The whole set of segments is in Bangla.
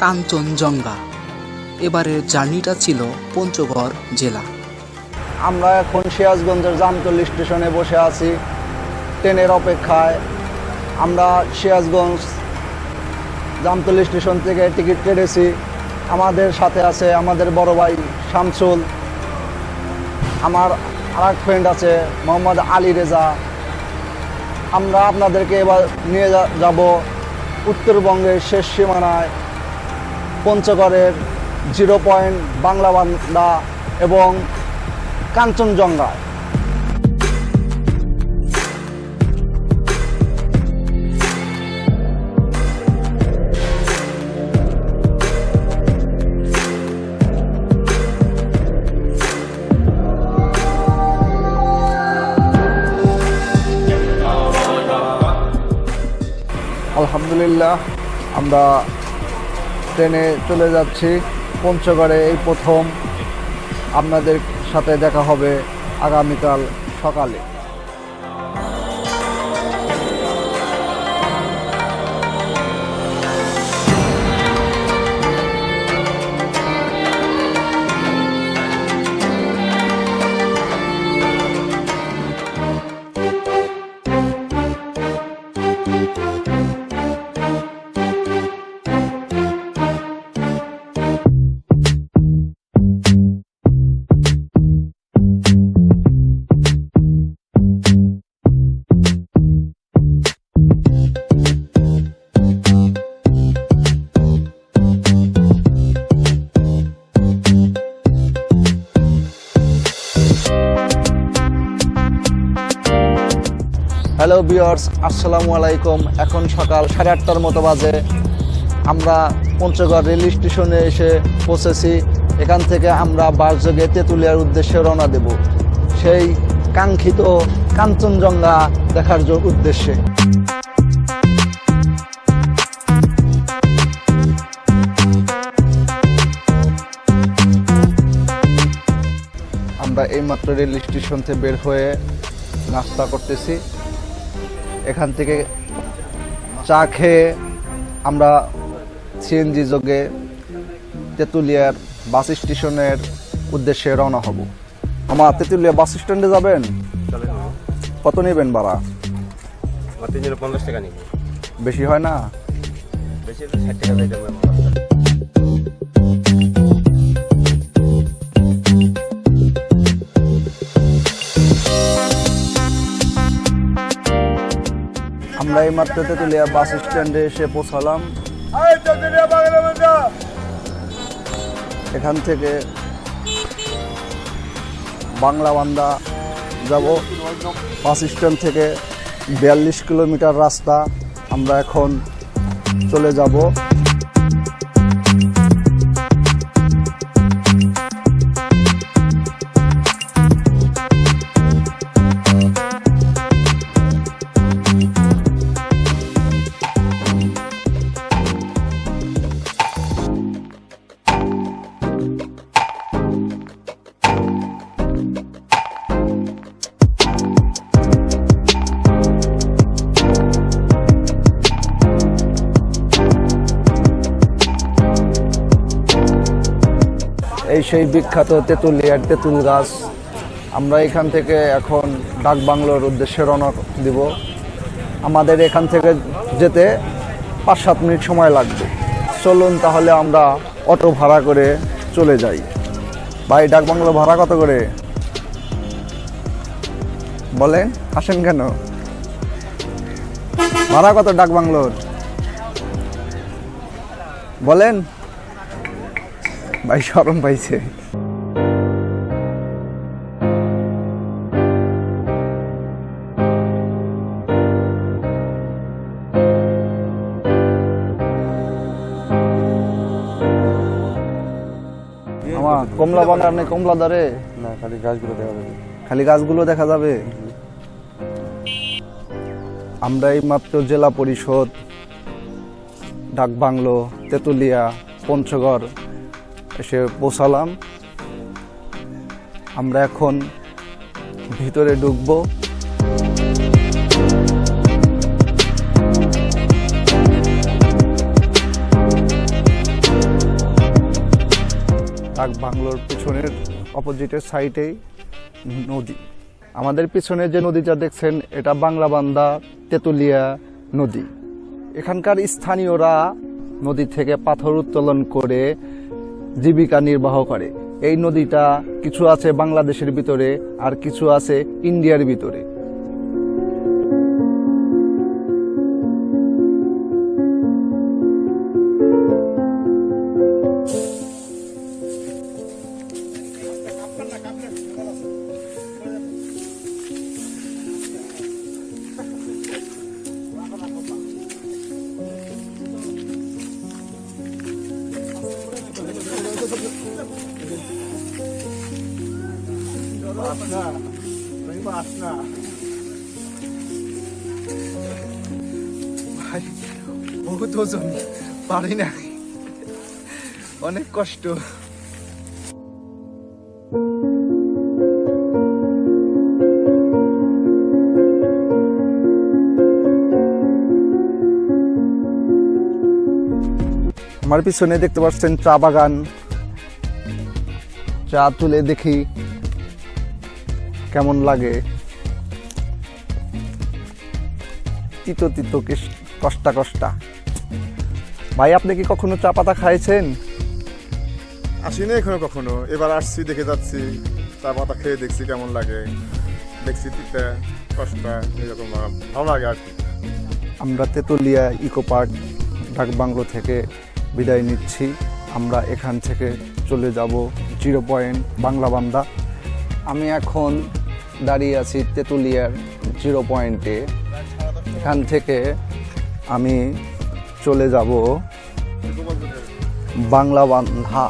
কাঞ্চনজঙ্ঘা। এবারের জার্নিটা ছিল পঞ্চগড় জেলা। আমরা এখন সিরাজগঞ্জের জামতলি স্টেশনে বসে আছি, ট্রেনের অপেক্ষায়। আমরা সিরাজগঞ্জ জামতলি স্টেশন থেকে টিকিট কেটেছি। আমাদের সাথে আছে আমাদের বড় ভাই শামসুল। আমার আর এক ফ্রেন্ড আছে মোহাম্মদ আলী রেজা। আমরা আপনাদেরকে এবার নিয়ে যাব উত্তরবঙ্গের শেষ সীমানায়। পঞ্চগড়ের জিরো পয়েন্ট বাংলা বান্দা এবং কাঞ্চনজঙ্ঘা। আলহামদুলিল্লাহ আমরা ট্রেনে চলে যাচ্ছি। পঞ্চগড়ে এই প্রথম। আপনাদের সাথে দেখা হবে আগামীকাল সকালে। হ্যালো বিয়ার্স আসসালামু আলাইকুম। এখন সকাল সাড়ে আটটার মতো বাজে। আমরা পঞ্চগড় রেল স্টেশনে এসে পৌঁছেছি। এখান থেকে আমরা বাসযোগে তেঁতুলিয়ার উদ্দেশ্যে রওনা দেব। সেই কাঙ্ক্ষিত কাঞ্চনজঙ্ঘা দেখার উদ্দেশ্যে। আমরা এইমাত্র রেল স্টেশন থেকে বের হয়ে নাস্তা করতেছি। এখান থেকে চা খেয়ে আমরা সিএনজি যোগে তেঁতুলিয়ার বাস স্টেশনের উদ্দেশ্যে রওনা হব। আমার তেঁতুলিয়া বাস স্ট্যান্ডে যাবেন? কত নেবেন ভাড়া? তিনজনে পঞ্চাশ টাকা নিব। বেশি হয় না? বেশি ষাট টাকা আমরা এই মাত্র তেঁতুলিয়া বাস স্ট্যান্ডে এসে পৌঁছালাম। এখান থেকে বাংলা বান্দা যাব। বাস স্ট্যান্ড থেকে বিয়াল্লিশ কিলোমিটার রাস্তা আমরা এখন চলে যাব। এই সেই বিখ্যাত তেঁতুলিয়ার তেঁতুল গাছ। আমরা এখান থেকে এখন ডাক বাংলোর উদ্দেশ্যে রওনা দিব। আমাদের এখান থেকে যেতে পাঁচ সাত মিনিট সময় লাগবে। চলুন তাহলে আমরা অটো ভাড়া করে চলে যাই। ভাই, ডাক বাংলো ভাড়া কত করে? বলেন, আসেন কেন? ভাড়া কত ডাক বাংলোর? বলেন। ভাই সরম পাইছে। আমার কমলা বানার নেই কমলা দারে না খালি গাছগুলো দেওয়া যাবে। খালি গাছগুলো দেখা যাবে? আমরা এই মাত্র জেলা পরিষদ ডাকবাংলো তেঁতুলিয়া পঞ্চগড় এসে পৌঁছালাম। আমরা এখন ভিতরে ঢুকবো। ডাক বাংলোর পিছনের অপোজিটের সাইডেই নদী। আমাদের পিছনে যে নদীটা দেখছেন, এটা বাংলাবান্ধা তেঁতুলিয়া নদী। এখানকার স্থানীয়রা নদী থেকে পাথর উত্তোলন করে জীবিকা নির্বাহ করে। এই নদীটা কিছু আছে বাংলাদেশের ভিতরে আর কিছু আছে ইন্ডিয়ার ভিতরে। ভাই বহুত ওজন পারি না অনেক কষ্ট আমার পিছনে দেখতে পাচ্ছেন চা বাগান। চা তুলে দেখি। কেমন লাগে? তিতো তিতো কষ্টা কষ্টা। ভাই আপনি কি কখনো চা পাতা খাইছেন? আসিনি এখনও কখনো। এবার আসছি দেখে যাচ্ছি। চা পাতা খেয়ে দেখছি কেমন লাগে। দেখছি তিতে কষ্টা এরকম ভালো লাগে আর কি। আমরা Tetulia eco park dak bungalow থেকে বিদায় নিচ্ছি। আমরা এখান থেকে চলে যাব জিরো পয়েন্ট বাংলা বান্দা আমি এখন দাঁড়িয়ে আছি তেঁতুলিয়ার জিরো পয়েন্টে। এখান থেকে আমি চলে যাব বাংলা বান্ধা।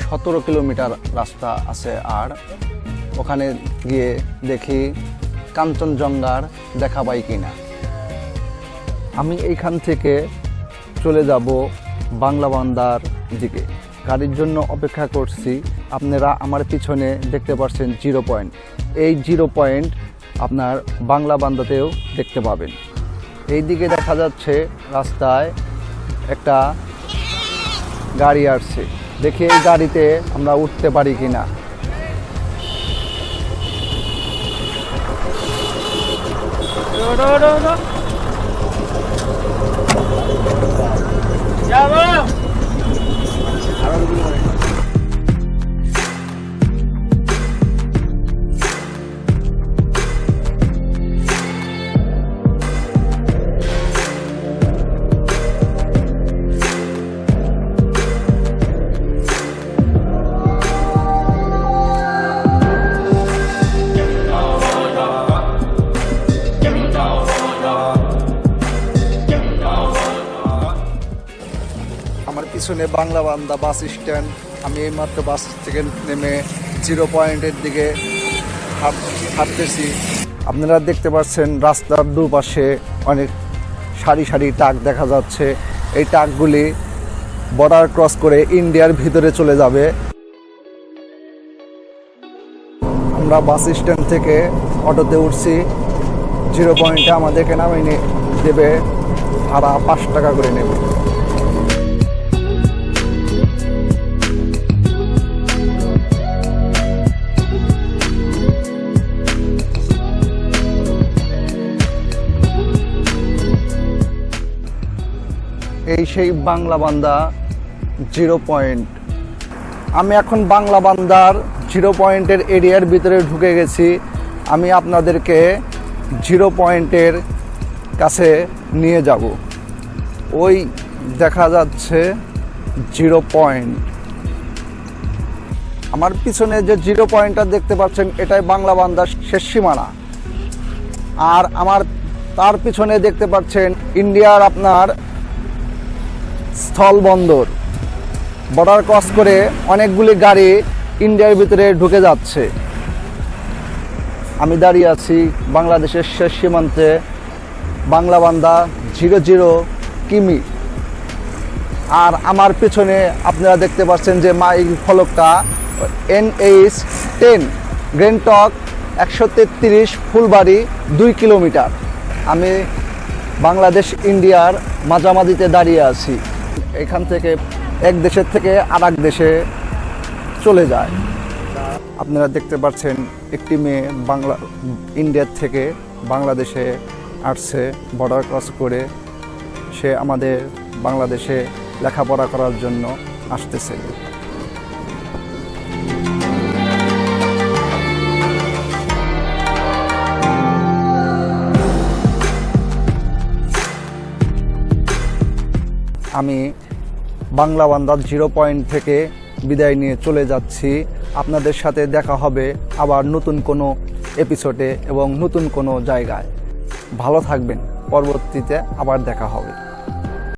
সতেরো কিলোমিটার রাস্তা আছে আর। ওখানে গিয়ে দেখি কাঞ্চনজঙ্ঘার দেখা পাই কিনা। আমি এইখান থেকে চলে যাব বাংলা বান্দার দিকে। গাড়ির জন্য অপেক্ষা করছি। আপনারা আমার পিছনে দেখতে পাচ্ছেন জিরো পয়েন্ট। এই জিরো পয়েন্ট আপনার বাংলা বান্দাতেও দেখতে পাবেন। এই দিকে দেখা যাচ্ছে রাস্তায় একটা গাড়ি আসছে। দেখি এই গাড়িতে আমরা উঠতে পারি কিনা। আমার পিছনে বাংলা বান্দা বাস স্ট্যান্ড, আমি এইমাত্র বাস থেকে নেমে জিরো পয়েন্টের দিকে হাঁট- হাঁটতেছি। আপনারা দেখতে পাচ্ছেন রাস্তার দুপাশে অনেক সারি সারি টাক দেখা যাচ্ছে। এই টাকগুলি বর্ডার ক্রস করে ইন্ডিয়ার ভিতরে চলে যাবে। আমরা বাস স্ট্যান্ড থেকে অটোতে উঠছি। জিরো পয়েন্টে আমাদেরকে নামিয়ে দেবে। ভাড়া পাঁচ টাকা করে নেবে। এই সেই বাংলা বান্দা জিরো পয়েন্ট। আমি এখন বাংলা বান্দার জিরো পয়েন্টের এরিয়ার ভিতরে ঢুকে গেছি। আমি আপনাদেরকে জিরো পয়েন্টের কাছে নিয়ে যাব। ওই দেখা যাচ্ছে জিরো পয়েন্ট। আমার পিছনে যে জিরো পয়েন্টটা দেখতে পাচ্ছেন, এটাই বাংলা বান্দার শেষ সীমানা। আর আমার তার পিছনে দেখতে পাচ্ছেন, ইন্ডিয়ার আপনার স্থলবন্দর। বর্ডার ক্রস করে অনেকগুলি গাড়ি ইন্ডিয়ার ভিতরে ঢুকে যাচ্ছে। আমি দাঁড়িয়ে আছি বাংলাদেশের শেষ সীমান্তে বাংলা বান্দা জিরো জিরো কিমি। আর আমার পেছনে আপনারা দেখতে পাচ্ছেন যে মাইল ফলকটা এনএইচ টেন গ্রেনটক একশো তেত্রিশ, ফুলবাড়ি দুই কিলোমিটার। আমি বাংলাদেশ, ইন্ডিয়ার মাঝামাঝিতে দাঁড়িয়ে আছি। এখান থেকে এক দেশের থেকে আর দেশে চলে যায়। আপনারা দেখতে পাচ্ছেন একটি মেয়ে বাংলা ইন্ডিয়ার থেকে বাংলাদেশে আসছে বর্ডার ক্রস করে। সে আমাদের বাংলাদেশে লেখাপড়া করার জন্য আসতেছে। আমি বাংলা বান্দার জিরো পয়েন্ট থেকে বিদায় নিয়ে চলে যাচ্ছি। আপনাদের সাথে দেখা হবে আবার নতুন কোনো এপিসোডে এবং নতুন কোনো জায়গায়। ভালো থাকবেন। পরবর্তীতে আবার দেখা হবে।